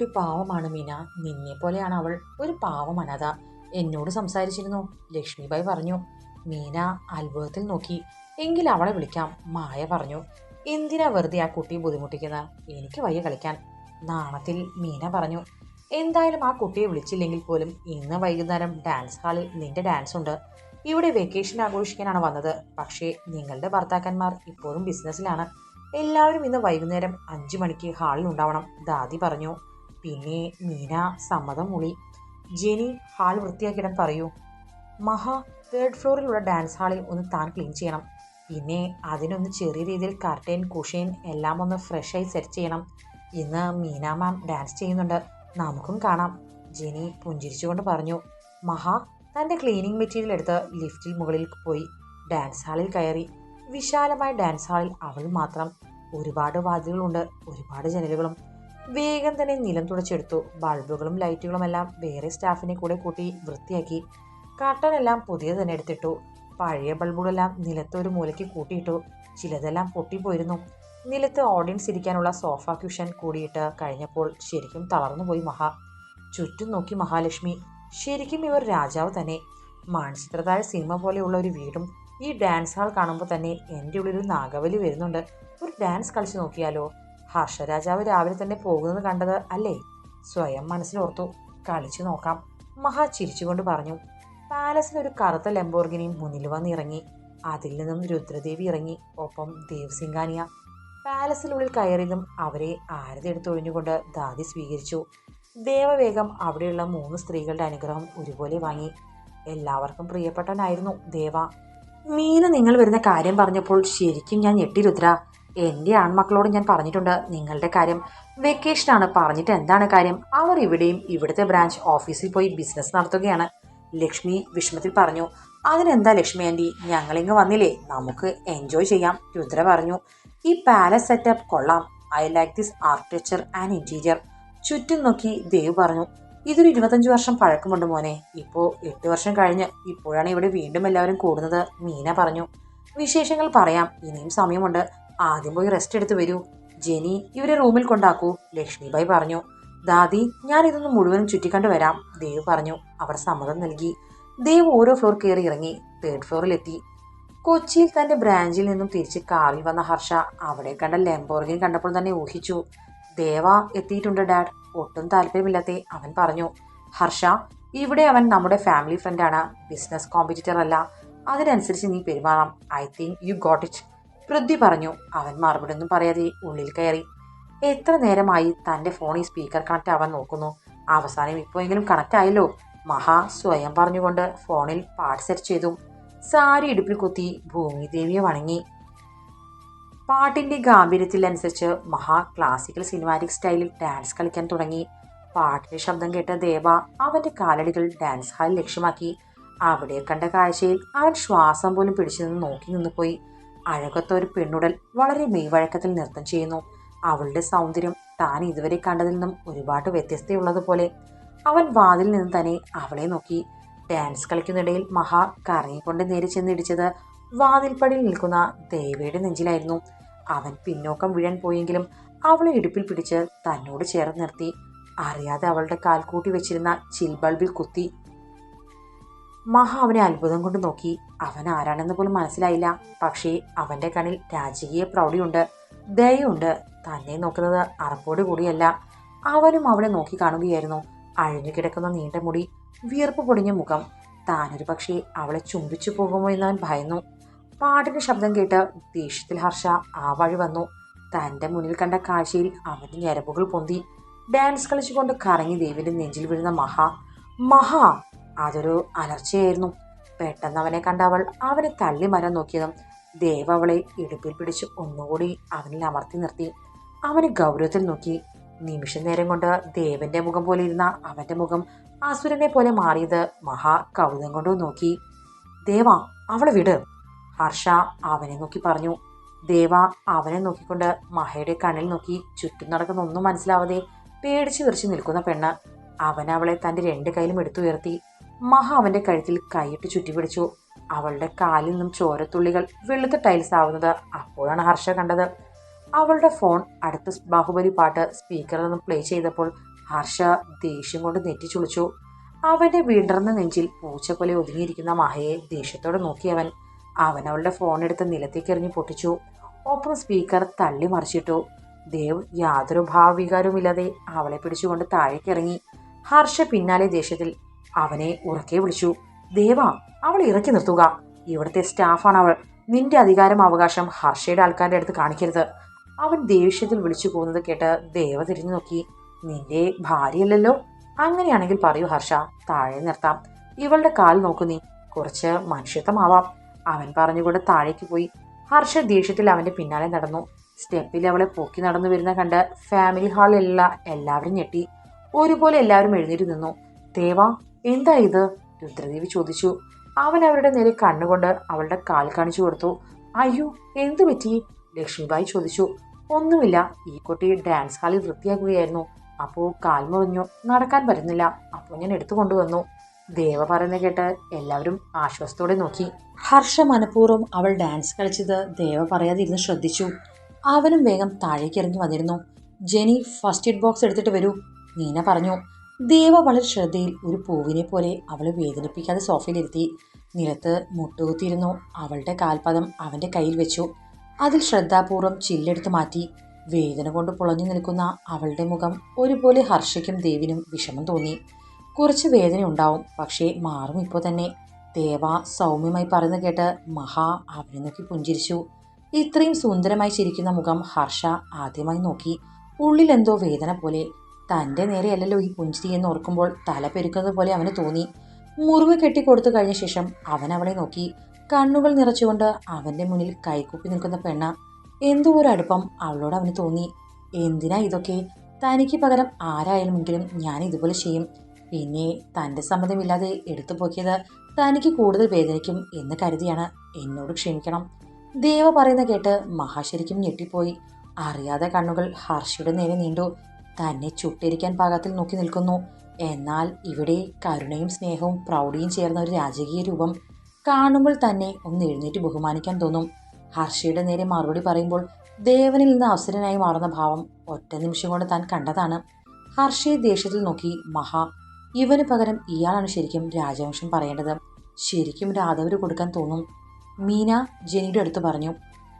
കുട്ടി പാവമാണ് മീന. നിന്നെ പോലെയാണ് അവൾ. ഒരു പാവം അനാഥ. എന്നോട് സംസാരിച്ചിരുന്നു. ലക്ഷ്മിബായി പറഞ്ഞു. മീന അത്ഭുതത്തിൽ നോക്കി. എങ്കിൽ അവളെ വിളിക്കാം. മായ പറഞ്ഞു. എന്തിനാ വെറുതെ ആ കുട്ടിയെ ബുദ്ധിമുട്ടിക്കുന്നത്? എനിക്ക് വയ്യ കളിക്കാൻ. നാണത്തിൽ മീന പറഞ്ഞു. എന്തായാലും ആ കുട്ടിയെ വിളിച്ചില്ലെങ്കിൽ പോലും ഇന്ന് വൈകുന്നേരം ഡാൻസ് ഹാളിൽ നിന്റെ ഡാൻസ് ഉണ്ട്. ഇവിടെ വെക്കേഷൻ ആഘോഷിക്കാനാണ് വന്നത്. പക്ഷേ നിങ്ങളുടെ ഭർത്താക്കന്മാർ ഇപ്പോഴും ബിസിനസ്സിലാണ്. എല്ലാവരും ഇന്ന് വൈകുന്നേരം അഞ്ചു മണിക്ക് ഹാളിൽ ഉണ്ടാവണം. ദാദി പറഞ്ഞു. പിന്നെ മീന സമ്മതം മൂളി ജെനി ഹാൾ വൃത്തിയാക്കിയിടാൻ പറയൂ. മഹാ തേർഡ് ഫ്ലോറിലുള്ള ഡാൻസ് ഹാളിൽ ഒന്ന് താൻ ക്ലീൻ ചെയ്യണം. പിന്നെ അതിനൊന്ന് ചെറിയ രീതിയിൽ കർട്ടൻ കുഷൈൻ എല്ലാം ഒന്ന് ഫ്രഷായി സെറ്റ് ചെയ്യണം. ഇന്ന് മീന മാം ഡാൻസ് ചെയ്യുന്നുണ്ട്. നമുക്കും കാണാം. ജെനി പുഞ്ചിരിച്ചുകൊണ്ട് പറഞ്ഞു. മഹാ തന്റെ ക്ലീനിങ് മെറ്റീരിയൽ എടുത്ത് ലിഫ്റ്റിൽ മുകളിൽ പോയി. ഡാൻസ് ഹാളിൽ കയറി. വിശാലമായ ഡാൻസ് ഹാളിൽ അവൾ മാത്രം. ഒരുപാട് വാതിലുകളുണ്ട്. ഒരുപാട് ജനലുകളും. വേഗം തന്നെ നിലം തുടച്ചെടുത്തു. ബൾബുകളും ലൈറ്റുകളും എല്ലാം വേറെ സ്റ്റാഫിനെ കൂടെ കൂട്ടി വൃത്തിയാക്കി കട്ടനെല്ലാം പുതിയത് തന്നെ എടുത്തിട്ടു. പഴയ ബൾബുകളെല്ലാം നിലത്ത് ഒരു മൂലയ്ക്ക് കൂട്ടിയിട്ടു. ചിലതെല്ലാം പൊട്ടിപ്പോയിരുന്നു. നിലത്ത് ഓഡിയൻസ് ഇരിക്കാനുള്ള സോഫ ക്യൂഷൻ കൂടിയിട്ട് കഴിഞ്ഞപ്പോൾ ശരിക്കും തളർന്നുപോയി മഹാ. ചുറ്റും നോക്കി മഹാലക്ഷ്മി. ശരിക്കും ഇവർ രാജാവ് തന്നെ. മൺചിത്രതാഴ് സിനിമ പോലെയുള്ള ഒരു വീടും ഈ ഡാൻസ് ഹാൾ കാണുമ്പോൾ തന്നെ എന്റെ ഉള്ളിൽ ഒരു നാഗവലി വരുന്നുണ്ട്. ഒരു ഡാൻസ് കളിച്ച് നോക്കിയാലോ? ഹർഷരാജാവ് രാവിലെ തന്നെ പോകുന്നത് കണ്ടത് അല്ലേ? സ്വയം മനസ്സിലോർത്തു. കളിച്ചു നോക്കാം. മഹാ ചിരിച്ചുകൊണ്ട് പറഞ്ഞു. പാലസിൽ ഒരു കറുത്ത ലംബോർഗിനിയും മുന്നിൽ വന്നിറങ്ങി. അതിൽ നിന്നും രുദ്രദേവി ഇറങ്ങി. ഒപ്പം ദേവ്സിംഗാനിയ പാലസിനുള്ളിൽ കയറിയതും അവരെ ആരതി എടുത്തൊഴിഞ്ഞുകൊണ്ട് ദാദി സ്വീകരിച്ചു. ദേവവേഗം അവിടെയുള്ള മൂന്ന് സ്ത്രീകളുടെ അനുഗ്രഹം ഒരുപോലെ വാങ്ങി. എല്ലാവർക്കും പ്രിയപ്പെട്ടനായിരുന്നു ദേവ. മീന നിങ്ങൾ വരുന്ന കാര്യം പറഞ്ഞപ്പോൾ ശരിക്കും ഞാൻ ഞെട്ടി രുദ്ര. എന്റെ ആൺമക്കളോട് ഞാൻ പറഞ്ഞിട്ടുണ്ട്. നിങ്ങളുടെ കാര്യം വെക്കേഷനാണ്. പറഞ്ഞിട്ട് എന്താണ് കാര്യം? അവർ ഇവിടെയും ഇവിടുത്തെ ബ്രാഞ്ച് ഓഫീസിൽ പോയി ബിസിനസ് നടത്തുകയാണ്. ലക്ഷ്മി വിഷമത്തിൽ പറഞ്ഞു അതിനെന്താ ലക്ഷ്മി ആന്റി ഞങ്ങളിങ്ങ് വന്നില്ലേ? നമുക്ക് എൻജോയ് ചെയ്യാം. രുദ്ര പറഞ്ഞു ഈ പാലസ് സെറ്റപ്പ് കൊള്ളാം. I like this architecture and interior ചുറ്റും നോക്കി ദേവ് പറഞ്ഞു ഇതൊരു ഇരുപത്തഞ്ച് വർഷം പഴക്കമുണ്ട് മോനെ. ഇപ്പോൾ എട്ട് വർഷം കഴിഞ്ഞ് ഇപ്പോഴാണ് ഇവിടെ വീണ്ടും എല്ലാവരും കൂടുന്നത്. മീന പറഞ്ഞു വിശേഷങ്ങൾ പറയാം. ഇനിയും സമയമുണ്ട്. ആദ്യം പോയി റെസ്റ്റ് എടുത്ത് വരൂ. ജെനി ഇവരെ റൂമിൽ കൊണ്ടാക്കൂ. ലക്ഷ്മിബായി പറഞ്ഞു. ദാദി ഞാൻ ഇതൊന്ന് മുഴുവനും ചുറ്റിക്കണ്ടു വരാം. ദേവ് പറഞ്ഞു. അവർ സമ്മതം നൽകി. ദേവ് ഓരോ ഫ്ലോർ കയറി ഇറങ്ങി. തേർഡ് ഫ്ലോറിലെത്തി കൊച്ചിയിൽ തന്റെ ബ്രാഞ്ചിൽ നിന്നും തിരിച്ച് കാറിൽ വന്ന ഹർഷ അവിടെ കണ്ട ലംബോർഗിൻ കണ്ടപ്പോൾ തന്നെ ഊഹിച്ചു. ദേവ എത്തിയിട്ടുണ്ട് ഡാഡ്. ഒട്ടും താല്പര്യമില്ലാത്ത അവൻ പറഞ്ഞു. ഹർഷ ഇവിടെ അവൻ നമ്മുടെ ഫാമിലി ഫ്രണ്ടാണ് ബിസിനസ് കോമ്പറ്റീറ്റർ അല്ല. അതിനനുസരിച്ച് നീ പെരുമാറാം. I think you got it Prithvi പറഞ്ഞു. അവൻ മറുപടി ഒന്നും പറയാതെ ഉള്ളിൽ കയറി. എത്ര നേരമായി തന്റെ ഫോണിൽ സ്പീക്കർ കണക്ട് ആവാൻ നോക്കുന്നു. അവസാനം ഇപ്പോഴെങ്കിലും കണക്ട് ആയല്ലോ. മഹാ സ്വയം പറഞ്ഞുകൊണ്ട് ഫോണിൽ പാട്ട് സെറ്റ് ചെയ്തു. സാരി ഇടുപ്പിൽ കുത്തി ഭൂമിദേവിയെ വണങ്ങി. പാട്ടിന്റെ ഗാംഭീര്യത്തിൽ അനുസരിച്ച് മഹാ ക്ലാസിക്കൽ സിനിമാറ്റിക് സ്റ്റൈലിൽ ഡാൻസ് കളിക്കാൻ തുടങ്ങി. പാട്ടിന്റെ ശബ്ദം കേട്ട ദേവ അവന്റെ കാലടികൾ ഡാൻസ് ഹാളിൽ ലക്ഷ്യമാക്കി. അവിടെ കണ്ട കാഴ്ചയിൽ അവൻ ശ്വാസം പോലും പിടിച്ചു നിന്ന് നോക്കി നിന്നുപോയി അഴകത്ത ഒരു പെണ്ണുടൽ വളരെ മെയ്വഴക്കത്തിൽ നൃത്തം ചെയ്യുന്നു. അവളുടെ സൗന്ദര്യം താൻ ഇതുവരെ കണ്ടതിൽ നിന്നും ഒരുപാട് വ്യത്യസ്തയുള്ളതുപോലെ. അവൻ വാതിൽ നിന്ന് തന്നെ അവളെ നോക്കി. ഡാൻസ് കളിക്കുന്നിടയിൽ മഹാ കറങ്ങിക്കൊണ്ട് നേരെ ചെന്നിടിച്ചത് വാതിൽപ്പടിയിൽ നിൽക്കുന്ന ദേവയുടെ നെഞ്ചിലായിരുന്നു. അവൻ പിന്നോക്കം വീഴാൻ പോയെങ്കിലും അവളെ ഇടുപ്പിൽ പിടിച്ച് തന്നോട് ചേർന്ന് നിർത്തി. അറിയാതെ അവളുടെ കാൽ കൂട്ടി വെച്ചിരുന്ന ചിൽ ബൾബിൽ കുത്തി മഹ അവനെ അത്ഭുതം കൊണ്ട് നോക്കി. അവൻ ആരാണെന്ന് പോലും മനസ്സിലായില്ല. പക്ഷേ അവന്റെ കണ്ണിൽ രാജകീയ പ്രൗഢിയുണ്ട് ദയുണ്ട് തന്നെ നോക്കുന്നത് അറപ്പോട് കൂടിയല്ല. അവനും അവളെ നോക്കി കാണുകയായിരുന്നു. അഴിഞ്ഞു കിടക്കുന്ന നീണ്ട മുടി വിയർപ്പ് പൊടിഞ്ഞ മുഖം. താനൊരു പക്ഷേ അവളെ ചുംബിച്ചു പോകുമോ എന്ന് അവൻ ഭയന്നു. പാട്ടിന്റെ ശബ്ദം കേട്ട് ദേഷ്യത്തിൽ ഹർഷ ആ വഴി വന്നു. തന്റെ മുന്നിൽ കണ്ട കാഴ്ചയിൽ അവന്റെ ഞരമ്പുകൾ പൊന്തി. ഡാൻസ് കളിച്ചുകൊണ്ട് കറങ്ങി ദേവിന്റെ നെഞ്ചിൽ വീഴുന്ന മഹ. മഹാ അതൊരു അലർച്ചയായിരുന്നു. പെട്ടെന്ന് അവനെ കണ്ട അവൾ അവനെ തള്ളി മരം നോക്കിയതും ദേവ് അവളെ ഇടുപ്പിൽ പിടിച്ച് ഒന്നുകൂടി അവനിൽ അമർത്തി നിർത്തി. അവന് ഗൗരവത്തിൽ നോക്കി. നിമിഷ നേരം കൊണ്ട് ദേവന്റെ മുഖം പോലെ ഇരുന്ന അവന്റെ മുഖം അസുരനെ പോലെ മാറിയത് മഹാ കൗതുകം കൊണ്ട് നോക്കി. ദേവ അവളെ വിട്. ഹർഷ അവനെ നോക്കി പറഞ്ഞു. ദേവ അവനെ നോക്കിക്കൊണ്ട് മഹയുടെ കണ്ണിൽ നോക്കി ചുറ്റും നടക്കുന്ന ഒന്നും മനസ്സിലാവാതെ പേടിച്ചു വിറച്ച് നിൽക്കുന്ന പെണ്ണ്. അവൻ അവളെ തന്റെ രണ്ട് കൈയിലും എടുത്തുയർത്തി. മഹ അവന്റെ കഴുത്തിൽ കൈയിട്ട് ചുറ്റിപ്പിടിച്ചു അവളുടെ കാലിൽ നിന്നും ചോരത്തുള്ളികൾ വെളുത്ത ടൈൽസ് ആവുന്നത് അപ്പോഴാണ് ഹർഷ കണ്ടത്. അവളുടെ ഫോൺ അടുത്ത ബാഹുബലി പാട്ട് സ്പീക്കറിൽ നിന്നും പ്ലേ ചെയ്തപ്പോൾ ഹർഷ ദേഷ്യം കൊണ്ട് നെറ്റിച്ചുളിച്ചു. അവന്റെ വിടർന്ന നെഞ്ചിൽ പൂച്ച പോലെ ഒതുങ്ങിയിരിക്കുന്ന മഹയെ ദേഷ്യത്തോടെ നോക്കിയവൻ. അവൻ അവൻ അവളുടെ ഫോൺ എടുത്ത് നിലത്തേക്ക് എറിഞ്ഞ് പൊട്ടിച്ചു. ഒപ്പം സ്പീക്കർ തള്ളി മറിച്ചിട്ടു. ദേവ് യാതൊരു ഭാവവികാരവുമില്ലാതെ അവളെ പിടിച്ചുകൊണ്ട് താഴേക്കിറങ്ങി ഹർഷ പിന്നാലെ ദേഷ്യത്തിൽ അവനെ ഉറക്കെ വിളിച്ചു. ദേവ അവൾ ഇറക്കി നിർത്തുക. ഇവിടുത്തെ സ്റ്റാഫാണ് അവൾ നിന്റെ അധികാരം അവകാശം ഹർഷയുടെ ആൾക്കാരുടെ അടുത്ത് കാണിക്കരുത്. അവൻ ദേഷ്യത്തിൽ വിളിച്ചു പോകുന്നത് കേട്ട് ദേവ തിരിഞ്ഞു നോക്കി. നിന്റെ ഭാര്യയല്ലല്ലോ? അങ്ങനെയാണെങ്കിൽ പറയൂ ഹർഷ താഴെ നിർത്താം. ഇവളുടെ കാൽ നോക്കു നീ. കുറച്ച് മനുഷ്യത്വമാവാം. അവൻ പറഞ്ഞുകൊണ്ട് താഴേക്ക് പോയി. ഹർഷ ദേഷ്യത്തിൽ അവന്റെ പിന്നാലെ നടന്നു. സ്റ്റെപ്പിൽ അവളെ പൊക്കി നടന്നു വരുന്ന കണ്ട് ഫാമിലി ഹാളിലുള്ള എല്ലാവരും ഞെട്ടി. ഒരുപോലെ എല്ലാവരും എഴുന്നേറ്റ് നിന്നു. ദേവ എന്താ ഇത്? രുദ്രദേവി ചോദിച്ചു. അവൻ അവരുടെ നേരെ കണ്ണുകൊണ്ട് അവളുടെ കാൽ കാണിച്ചു കൊടുത്തു. അയ്യോ എന്തു പറ്റി? ലക്ഷ്മിബായി ചോദിച്ചു. ഒന്നുമില്ല ഈ കുട്ടി ഡാൻസ് ഹാളിൽ വൃത്തിയാക്കുകയായിരുന്നു. അപ്പോൾ കാൽ മുറിഞ്ഞു. നടക്കാൻ പറ്റുന്നില്ല. അപ്പോൾ ഞാൻ എടുത്തു കൊണ്ടുവന്നു. ദേവ പറയുന്ന കേട്ട് എല്ലാവരും ആശ്വാസത്തോടെ നോക്കി. ഹർഷ മനഃപൂർവം അവൾ ഡാൻസ് കളിച്ചത് ദേവ പറയാതിരുന്ന് ശ്രദ്ധിച്ചു. അവനും വേഗം താഴേക്ക് ഇറങ്ങി വന്നിരുന്നു. ജെനി ഫസ്റ്റ് എയ്ഡ് ബോക്സ് എടുത്തിട്ട് വരൂ നീന പറഞ്ഞു. ദേവ വളരെ ശ്രദ്ധയിൽ ഒരു പൂവിനെ പോലെ അവളെ വേദനിപ്പിക്കാതെ സോഫയിലിരുത്തി നിലത്ത് മുട്ടുകുത്തിയിരുന്നു. അവളുടെ കാൽപദം അവന്റെ കയ്യിൽ വെച്ചു. അതിൽ ശ്രദ്ധാപൂർവം ചില്ലെടുത്ത് മാറ്റി വേദന കൊണ്ട് പുളഞ്ഞു നിൽക്കുന്ന അവളുടെ മുഖം ഒരുപോലെ ഹർഷയ്ക്കും ദേവിനും വിഷമം തോന്നി. കുറച്ച് വേദന ഉണ്ടാവും പക്ഷേ മാറും ഇപ്പോൾ തന്നെ. ദേവ സൗമ്യമായി പറയുന്ന കേട്ട് മഹാ അവനെ നോക്കി പുഞ്ചിരിച്ചു. ഇത്രയും സുന്ദരമായി ചിരിക്കുന്ന മുഖം ഹർഷ ആദ്യമായി നോക്കി. ഉള്ളിലെന്തോ വേദന പോലെ തന്റെ നേരെയല്ലല്ലോ ഈ പുഞ്ചിരി എന്ന് ഓർക്കുമ്പോൾ തല പെരുക്കുന്നത് പോലെ അവന് തോന്നി. മുറിവ് കെട്ടിക്കൊടുത്തു കഴിഞ്ഞ ശേഷം അവൻ അവളെ നോക്കി. കണ്ണുകൾ നിറച്ചുകൊണ്ട് അവന്റെ മുന്നിൽ കൈകൂപ്പി നിൽക്കുന്ന പെണ്ണ എന്തോ ഒരു അടുപ്പം അവളോട് അവന് തോന്നി. എന്തിനാ ഇതൊക്കെ? തനിക്ക് പകരം ആരായാലുമെങ്കിലും ഞാൻ ഇതുപോലെ ചെയ്യും. പിന്നെ തന്റെ സമ്മതമില്ലാതെ എടുത്തു പോക്കിയത് തനിക്ക് കൂടുതൽ വേദനിക്കും എന്ന് കരുതിയാണ് എന്നോട് ക്ഷമിക്കണം. ദേവ പറയുന്ന കേട്ട് മഹാശരിക്കും ഞെട്ടിപ്പോയി. അറിയാതെ കണ്ണുകൾ ഹർഷയുടെ നേരെ നീണ്ടു. തന്നെ ചുട്ടിരിക്കാൻ പാകത്തിൽ നോക്കി നിൽക്കുന്നു. എന്നാൽ ഇവിടെ കരുണയും സ്നേഹവും പ്രൗഢിയും ചേർന്ന ഒരു രാജകീയ രൂപം കാണുമ്പോൾ തന്നെ ഒന്ന് എഴുന്നേറ്റ് ബഹുമാനിക്കാൻ തോന്നും. ഹർഷയുടെ നേരെ മറുപടി പറയുമ്പോൾ ദേവനിൽ നിന്ന് അവസരനായി മാറുന്ന ഭാവം ഒറ്റ നിമിഷം കൊണ്ട് താൻ കണ്ടതാണ്. ഹർഷയെ ദേഷ്യത്തിൽ നോക്കി മഹാ ഇവന് പകരം ഇയാളാണ് ശരിക്കും രാജവംശം പറയേണ്ടത്. ശരിക്കും രാധവര് കൊടുക്കാൻ തോന്നും. മീന ജെനിയുടെ അടുത്ത് പറഞ്ഞു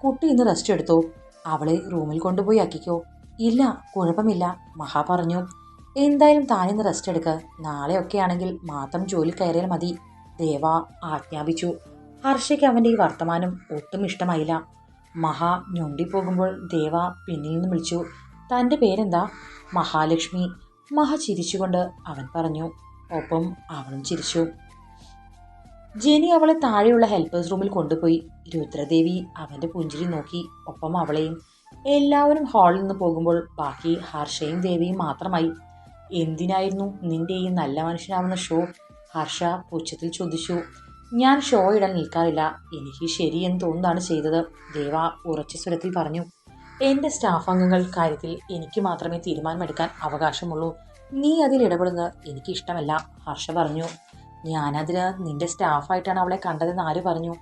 കുട്ടി ഇന്ന് റെസ്റ്റ് എടുത്തോ? അവളെ റൂമിൽ കൊണ്ടുപോയി ആക്കിക്കോ. ഇല്ല കുഴപ്പമില്ല. മഹാ പറഞ്ഞു. എന്തായാലും താനിന്ന് റെസ്റ്റ് എടുക്ക്. നാളെയൊക്കെ ആണെങ്കിൽ മാത്രം ജോലി കയറിയാൽ മതി. ദേവ ആജ്ഞാപിച്ചു. ഹർഷയ്ക്ക് അവന്റെ ഈ വർത്തമാനം ഒട്ടും ഇഷ്ടമായില്ല. മഹാ ഞൊണ്ടിപ്പോകുമ്പോൾ ദേവ പിന്നിൽ നിന്ന് വിളിച്ചു. തന്റെ പേരെന്താ? മഹാലക്ഷ്മി. മഹ ചിരിച്ചുകൊണ്ട് അവൻ പറഞ്ഞു. ഒപ്പം അവളും ചിരിച്ചു. ജെനി അവളെ താഴെയുള്ള ഹെൽപ്പേഴ്സ് റൂമിൽ കൊണ്ടുപോയി. രുദ്രദേവി അവന്റെ പുഞ്ചിരി നോക്കി. ഒപ്പം അവളെയും എല്ലാവരും ഹാളിൽ നിന്ന് പോകുമ്പോൾ ബാക്കി ഹർഷയും ദേവിയും മാത്രമായി. എന്തിനായിരുന്നു നിന്റെ ഈ നല്ല മനുഷ്യനാവുന്ന ഷോ ഹർഷ പുച്ഛത്തിൽ ചോദിച്ചു. ഞാൻ ഷോ ഇടാൻ നിൽക്കാറില്ല. എനിക്ക് ശരിയെന്ന് തോന്നുന്നതാണ് ചെയ്തത്. ദേവ ഉറച്ച സ്വരത്തിൽ പറഞ്ഞു. എന്റെ സ്റ്റാഫ് അംഗങ്ങൾ കാര്യത്തിൽ എനിക്ക് മാത്രമേ തീരുമാനമെടുക്കാൻ അവകാശമുള്ളൂ. നീ അതിൽ ഇടപെടുന്നത് എനിക്ക് ഇഷ്ടമല്ല ഹർഷ പറഞ്ഞു. ഞാനതിന് നിന്റെ സ്റ്റാഫായിട്ടാണ് അവളെ കണ്ടതെന്ന് ആര് പറഞ്ഞു?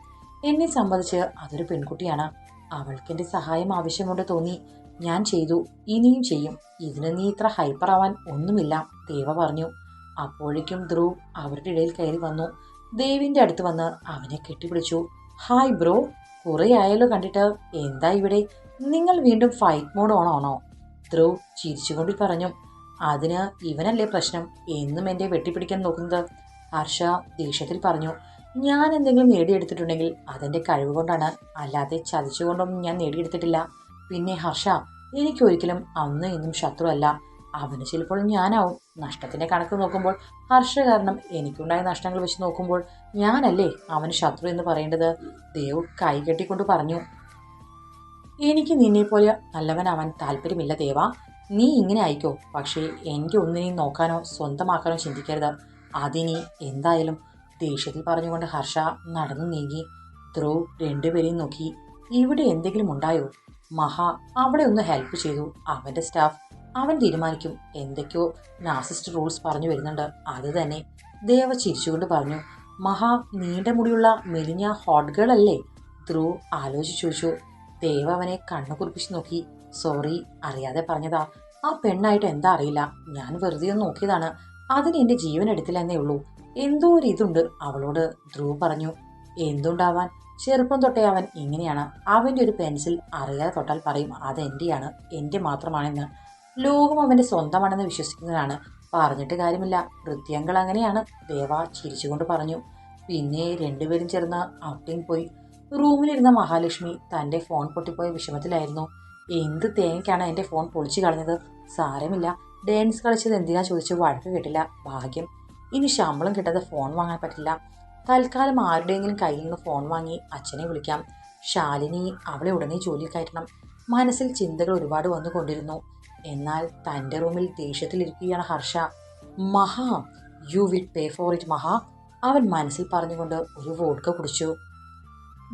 എന്നെ സംബന്ധിച്ച് അതൊരു പെൺകുട്ടിയാണ്. അവൾക്ക് എന്റെ സഹായം ആവശ്യമുണ്ട് തോന്നി. ഞാൻ ചെയ്തു. ഇനിയും ചെയ്യും. ഇതിന് നീ ഇത്ര ഹൈപ്പർ ആവാൻ ഒന്നുമില്ല ദേവ പറഞ്ഞു. അപ്പോഴേക്കും ധ്രുവ് അവരുടെ ഇടയിൽ കയറി വന്നു. ദേവിന്റെ അടുത്ത് വന്ന് അവനെ കെട്ടിപ്പിടിച്ചു. ഹായ് ബ്രോ കുറെ ആയല്ലോ കണ്ടിട്ട്. എന്താ ഇവിടെ? നിങ്ങൾ വീണ്ടും ഫൈറ്റ് മോഡ് ഓണാണോ ധ്രുവ് ചിരിച്ചുകൊണ്ട് പറഞ്ഞു. അതിന് ഇവനല്ലേ പ്രശ്നം? എന്നും എന്റെ വെട്ടിപ്പിടിക്കാൻ നോക്കുന്നത്. ഹർഷ ദേഷ്യത്തിൽ പറഞ്ഞു. ഞാൻ എന്തെങ്കിലും നേടിയെടുത്തിട്ടുണ്ടെങ്കിൽ അതെന്റെ കഴിവ് കൊണ്ടാണ് അല്ലാതെ ചതിച്ചുകൊണ്ടൊന്നും ഞാൻ നേടിയെടുത്തിട്ടില്ല. പിന്നെ ഹർഷ എനിക്കൊരിക്കലും അന്ന് ഇന്നും ശത്രുവല്ല. അവന് ചിലപ്പോൾ ഞാനാവും. നഷ്ടത്തിന്റെ കണക്ക് നോക്കുമ്പോൾ ഹർഷ കാരണം എനിക്കുണ്ടായ നഷ്ടങ്ങൾ വെച്ച് നോക്കുമ്പോൾ ഞാനല്ലേ അവന് ശത്രു എന്ന് പറയേണ്ടത്? ദേവ് കൈകെട്ടിക്കൊണ്ട് പറഞ്ഞു. എനിക്ക് നിന്നെപ്പോലെ നല്ലവനാവാൻ താല്പര്യമില്ല ദേവ. നീ ഇങ്ങനെ ആയിക്കോ. പക്ഷേ എനിക്ക് ഒന്നിനെയും നോക്കാനോ സ്വന്തമാക്കാനോ ചിന്തിക്കരുത്. അതിനി എന്തായാലും ദേഷ്യത്തിൽ പറഞ്ഞുകൊണ്ട് ഹർഷ നടന്നു നീങ്ങി. ധ്രുവ് രണ്ടുപേരെയും നോക്കി. ഇവിടെ എന്തെങ്കിലും ഉണ്ടായോ? മഹാ അവിടെ ഒന്ന് ഹെൽപ്പ് ചെയ്തു. അവന്റെ സ്റ്റാഫ് അവൻ തീരുമാനിക്കും. എന്തൊക്കെയോ നാസിസ്റ്റ് റൂൾസ് പറഞ്ഞു വരുന്നുണ്ട്. അത് തന്നെ. ദേവ ചിരിച്ചുകൊണ്ട് പറഞ്ഞു. മഹാ നീണ്ട മുടിയുള്ള മെലിഞ്ഞ ഹോട്ട് ഗേൾ അല്ലേ? ധ്രുവ് ആലോചിച്ചു ചോദിച്ചു. ദേവ അവനെ കണ്ണു കുറിപ്പിച്ച് നോക്കി. സോറി അറിയാതെ പറഞ്ഞതാ. ആ പെണ്ണായിട്ട് എന്താ അറിയില്ല. ഞാൻ വെറുതെ ഒന്ന് നോക്കിയതാണ്. അതിന് എന്റെ ജീവൻ എടുത്തില്ല എന്നേ ഉള്ളൂ. എന്തോ ഒരു ഇതുണ്ട്. അവളോട് ധ്രുവ് പറഞ്ഞു എന്തുണ്ടാവാൻ? ചെറുപ്പം തൊട്ടേ അവൻ ഇങ്ങനെയാണ്. അവന്റെ ഒരു പെൻസിൽ അറിയാതെ തൊട്ടാൽ പറയും അത് എന്റെയാണ് എന്റെ മാത്രമാണെന്ന്. ലോകം അവന്റെ സ്വന്തമാണെന്ന് വിശ്വസിക്കുന്നതാണ്. പറഞ്ഞിട്ട് കാര്യമില്ല. വൃത്യങ്കൾ അങ്ങനെയാണ്. ദേവ ചിരിച്ചുകൊണ്ട് പറഞ്ഞു. പിന്നെ രണ്ടുപേരും ചേർന്ന് ഔട്ടിങ് പോയി. റൂമിലിരുന്ന മഹാലക്ഷ്മി തന്റെ ഫോൺ പൊട്ടിപ്പോയ വിഷമത്തിലായിരുന്നു. എന്ത് തേങ്ങയ്ക്കാണ് എന്റെ ഫോൺ പൊളിച്ചു കളഞ്ഞത്? സാരമില്ല. ഡാൻസ് കളിച്ചത് എന്തിനാ? ചോദിച്ചു വഴക്ക് കേട്ടില്ല. ഭാഗ്യം ഇനി ശമ്പളം കിട്ടാതെ ഫോൺ വാങ്ങാൻ പറ്റില്ല. തൽക്കാലം ആരുടെയെങ്കിലും കയ്യിൽ നിന്ന് ഫോൺ വാങ്ങി അച്ഛനെ വിളിക്കാം. ശാലിനി അവളെ ഉടനെ ജോലി കയറ്റണം. മനസ്സിൽ ചിന്തകൾ ഒരുപാട് വന്നുകൊണ്ടിരുന്നു. എന്നാൽ തന്റെ റൂമിൽ ദേഷ്യത്തിലിരിക്കുകയാണ് Harsha. Maha you will pay for it Maha അവൻ മനസ്സിൽ പറഞ്ഞുകൊണ്ട് ഒരു വോഡ്ക കുടിച്ചു.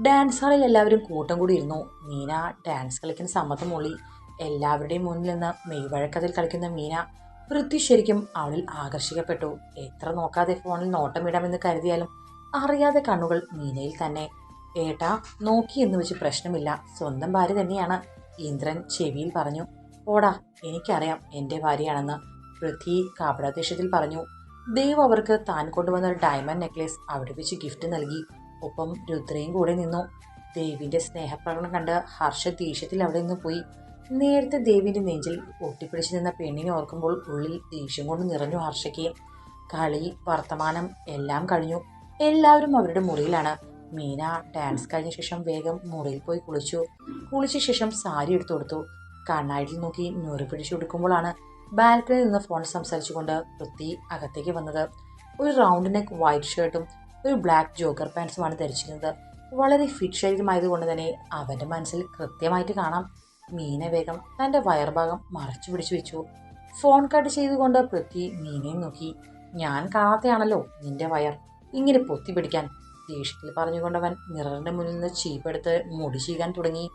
ഡാൻസ് ഹാളിൽ എല്ലാവരും കൂട്ടം കൂടി ഇരുന്നു. മീന ഡാൻസ് കളിക്കുന്ന സമ്മതം മൂളി എല്ലാവരുടെയും മുന്നിൽ നിന്ന് മെയ്വഴക്കത്തിൽ കളിക്കുന്ന മീന പൃഥ്വി ശരിക്കും അവളിൽ ആകർഷിക്കപ്പെട്ടു. എത്ര നോക്കാതെ ഫോണിൽ നോട്ടമിടാമെന്ന് കരുതിയാലും അറിയാതെ കണ്ണുകൾ മീനയിൽ തന്നെ. ഏട്ടാ നോക്കി എന്ന് വെച്ച് പ്രശ്നമില്ല. സ്വന്തം ഭാര്യ തന്നെയാണ്. ഇന്ദ്രൻ ചെവിയിൽ പറഞ്ഞു ഓടാ എനിക്കറിയാം എന്റെ ഭാര്യയാണെന്ന്. പൃഥ്വി കാപടാദേശത്തിൽ പറഞ്ഞു ദേവ് അവർക്ക് താൻ കൊണ്ടുവന്ന ഒരു ഡയമണ്ട് നെക്ലേസ് അവിടെ വെച്ച് ഗിഫ്റ്റ് നൽകി. ഒപ്പം രുദ്രയും കൂടെ നിന്നു. ദേവിന്റെ സ്നേഹപ്രകടനം കണ്ട് ഹർഷ ദേഷ്യത്തിൽ അവിടെ നിന്ന് പോയി. നേരത്തെ ദേവിന്റെ നെഞ്ചിൽ ഒട്ടിപ്പിടിച്ചു നിന്ന പെണ്ണിനെ ഓർക്കുമ്പോൾ ഉള്ളിൽ ദേഷ്യം കൊണ്ട് നിറഞ്ഞു ഹർഷയ്ക്ക് കളി വർത്തമാനം എല്ലാം കഴിഞ്ഞു. എല്ലാവരും അവരുടെ മുറിയിലാണ്. മീന ഡാൻസ് കഴിഞ്ഞ ശേഷം വേഗം മുറിയിൽ പോയി കുളിച്ചു. കുളിച്ച ശേഷം സാരി എടുത്തു കൊടുത്തു. കണ്ണാടിയിൽ നോക്കി ഞൊറി പിടിച്ചു കൊടുക്കുമ്പോഴാണ് ബാൽക്കണിയിൽ നിന്ന് ഫോൺ സംസാരിച്ചുകൊണ്ട് പൃഥ്വി അകത്തേക്ക് വന്നത്. ഒരു റൗണ്ട് നെക്ക് വൈറ്റ് ഷർട്ടും ഒരു ബ്ലാക്ക് ജോക്കർ പാൻസുമാണ് ധരിച്ചിരുന്നത്. വളരെ ഫിറ്റ് ശരീരമായതുകൊണ്ട് തന്നെ അവന്റെ മനസ്സിൽ കൃത്യമായിട്ട് കാണാം. മീന വേഗം തന്റെ വയർഭാഗം മറച്ചു പിടിച്ചു വെച്ചു. ഫോൺ കട്ട് ചെയ്തുകൊണ്ട് പൃഥ്വി മീനയും നോക്കി. ഞാൻ കാണാത്തയാണല്ലോ നിന്റെ വയർ ഇങ്ങനെ പൊത്തി പിടിക്കാൻ ദേഷ്യത്തിൽ പറഞ്ഞുകൊണ്ടവൻ മിററിന്റെ മുന്നിൽ നിന്ന് ചീപ്പെടുത്ത് മുടി ചീകാൻ തുടങ്ങി.